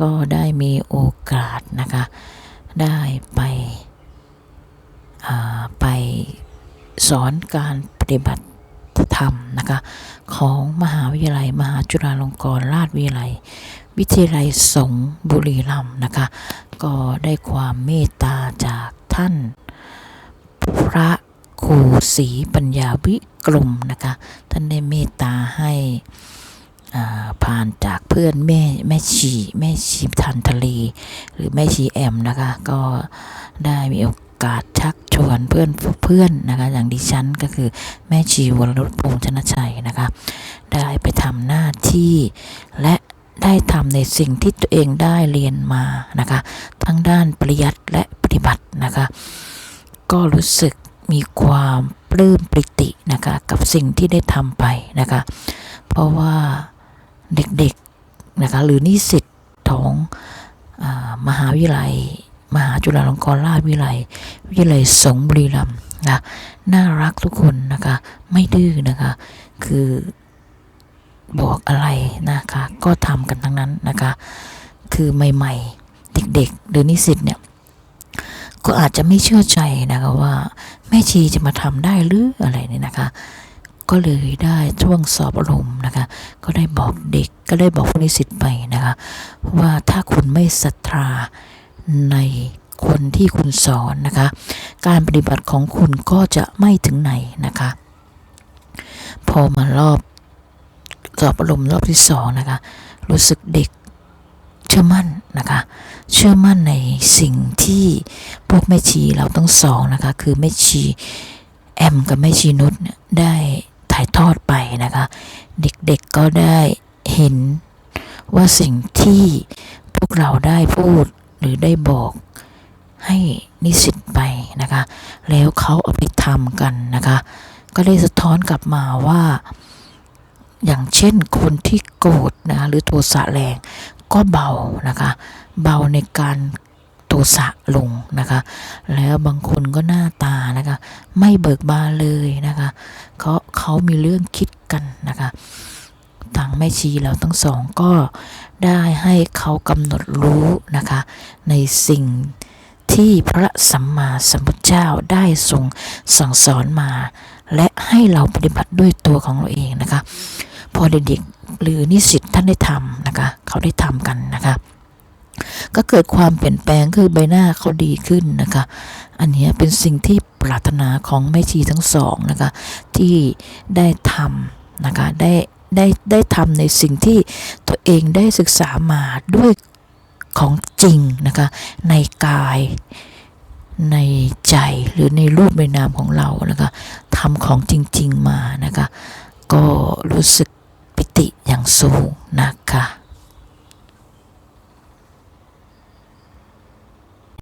ก็ได้มีโอกาสนะคะ ได้ไปอ่าไปสอนการปฏิบัติธรรมนะคะของมหาวิทยาลัย มหาจุฬาลงกรณราชวิทยาลัย วิทยาลัยสงบุรีรัมย์นะคะ ก็ได้ความเมตตาจากท่าน พระครูศรีปัญญาวิกรมนะคะ ท่านได้เมตตาให้ ผ่านจากเพื่อนแม่แม่ชีแม่ชีทันทะเล หรือแม่ชีแอมนะคะ ก็ได้มีโอกาสชักชวนเพื่อนเพื่อนนะคะอย่างดิฉันก็คือแม่ชีวรนุชพงษ์ชนะชัยนะคะได้ไปทำหน้าที่และได้ทำในสิ่งที่ตัวเองได้เรียนมานะคะทั้งด้านปริยัติและปฏิบัตินะคะ ก็รู้สึกมีความปลื้มปริตินะคะกับสิ่งที่ได้ทำไปนะคะ เพราะว่า เด็กๆนะคะหรือนิสิตของอมหาวิทยาลัย มหาจุฬาลงกรณราชวิทยาลัย วิทยาลัยสงบุรีรัมย์นะน่ารักทุกคนนะคะ ไม่ดื้อนะคะ คือบอกอะไรนะคะ ก็ทำกันทั้งนั้นนะคะ คือใหม่ๆ เด็กๆ หรือนิสิตเนี่ย ก็อาจจะไม่เชื่อใจนะคะว่าแม่ชีจะมาทำได้หรืออะไรเนี่ยนะคะ ก็เลยได้ช่วงสอบอารมณ์นะคะ ก็ได้บอกเด็กก็ได้บอกผู้นิสิตไปนะคะ ว่าถ้าคุณไม่ศรัทธาในคนที่คุณสอนนะคะ การปฏิบัติของคุณก็จะไม่ถึงไหนนะคะ พอมารอบสอบอารมณ์รอบที่สองนะคะ รู้สึกเด็กเชื่อมั่นนะคะ เชื่อมั่นในสิ่งที่พวกแม่ชีเราทั้งสองนะคะ คือแม่ชีแอมกับแม่ชีนุชเนี่ยได้ ถ่ายทอดไปนะคะ เด็กๆก็ได้เห็นว่าสิ่งที่พวกเราได้พูดหรือได้บอกให้นิสิตไปนะคะ แล้วเขาเอาไปทำกันนะคะ ก็ได้สะท้อนกลับมาว่า อย่างเช่นคนที่โกรธนะคะหรือโทสะแรงก็เบานะคะ เบาในการโทสะลงนะคะ แล้วบางคนก็หน้าตานะคะ ไม่เบิกบานเลยนะคะ เขาเขามีเรื่องคิดกันนะคะทางแม่ชีเราทั้งสองก็ได้ให้เขากำหนดรู้นะคะ ในสิ่งที่พระสัมมาสัมพุทธเจ้าได้ทรงสั่งสอนมา และให้เราปฏิบัติด้วยตัวของเราเองนะคะ พอเด็กๆหรือนิสิตท่านได้ทำนะคะ เขาได้ทำกันนะคะ ก็เกิดความเปลี่ยนแปลงคือใบหน้าเขาดีขึ้นนะคะ อันนี้เป็นสิ่งที่ปรารถนาของแม่ชีทั้งสองนะคะ ที่ได้ทำนะคะได้ได้ได้ทำในสิ่งที่ตัวเองได้ศึกษามาด้วยของจริงนะคะ ในกายในใจหรือในรูปในนามของเรานะคะทำของจริง ๆ มานะคะ ก็รู้สึกปิติอย่างสูงนะคะ